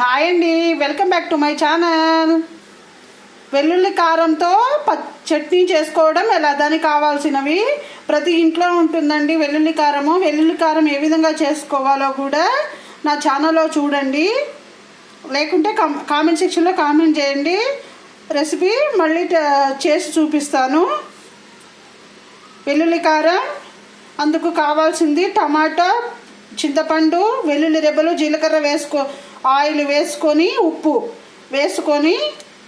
Hi అండి welcome back to my channel. వెల్లుల్లి కారంతో ప చట్నీ చేసుకోవడం ఎలా? దానికి కావాల్సినవి ప్రతి ఇంట్లో ఉంటుందండి వెల్లుల్లి కారము. వెల్లుల్లి కారం ఏ విధంగా చేసుకోవాలో కూడా నా ఛానల్లో చూడండి. లేకుంటే కామెంట్ సెక్షన్లో కామెంట్ చేయండి. రెసిపీ మళ్ళీ చేసి చూపిస్తాను. వెల్లుల్లి కారం అందుకు కావాల్సింది టమాటా చింతపండు వెల్లుల్లి రెబ్బలు జీలకర్ర వేసుకో ఆయిల్ వేసుకొని ఉప్పు వేసుకొని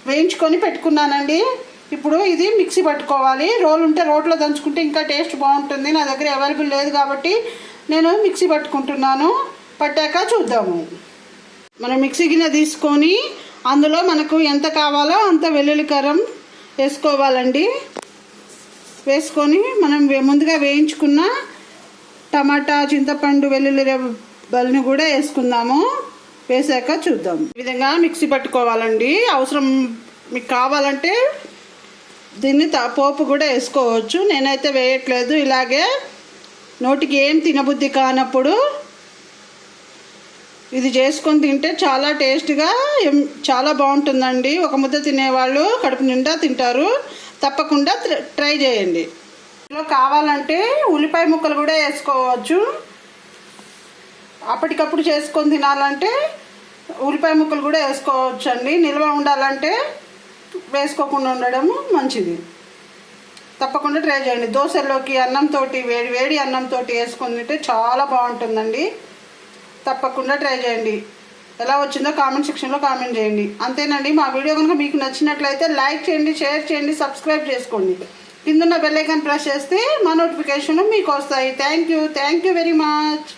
వేయించుకొని పెట్టుకున్నానండి. ఇప్పుడు ఇది మిక్సీ పట్టుకోవాలి. రోల్ ఉంటే రోట్లో దంచుకుంటే ఇంకా టేస్ట్ బాగుంటుంది. నా దగ్గర అవైలబుల్ లేదు కాబట్టి నేను మిక్సీ పట్టుకుంటున్నాను. పట్టాక చూద్దాము. మనం మిక్సీ గిన్నె తీసుకొని అందులో మనకు ఎంత కావాలో అంత వెల్లుల్లి కారం వేసుకోవాలండి. వేసుకొని మనం వే- ముందుగా వేయించుకున్న టమాటా చింతపండు వెల్లుల్లి రెబ్బల్ని కూడా వేసుకుందాము. వేసాక చూద్దాం. ఈ విధంగా మిక్సీ పట్టుకోవాలండి. అవసరం మీకు కావాలంటే దీన్ని త- పోపు కూడా వేసుకోవచ్చు. నేనైతే వేయట్లేదు. ఇలాగే నోటికి ఏం తినబుద్ధి కానప్పుడు ఇది చేసుకొని తింటే చాలా టేస్ట్గా చాలా బాగుంటుందండి. ఒక ముద్ద తినేవాళ్ళు కడుపు నిండా తింటారు. తప్పకుండా ట్రై చేయండి. ఇందులో కావాలంటే ఉల్లిపాయ ముక్కలు కూడా వేసుకోవచ్చు. అప్పటికప్పుడు చేసుకొని తినాలంటే ఉల్లిపాయ ముక్కలు కూడా వేసుకోవచ్చు అండి నిల్వ ఉండాలంటే వేసుకోకుండా ఉండడం మంచిది. తప్పకుండా ట్రై చేయండి. దోశల్లోకి అన్నంతో వేడి వేడి అన్నంతో వేసుకొని తింటే చాలా బాగుంటుందండి. తప్పకుండా ట్రై చేయండి. ఎలా వచ్చిందో కామెంట్ సెక్షన్లో కామెంట్ చేయండి. అంతేనండి మా వీడియో కనుక మీకు నచ్చినట్లయితే లైక్ చేయండి షేర్ చేయండి సబ్స్క్రైబ్ చేసుకోండి. కిందున్న బెల్లైకాన్ ప్రెస్ చేస్తే మా నోటిఫికేషన్ మీకు వస్తాయి. Thank you thank you very much.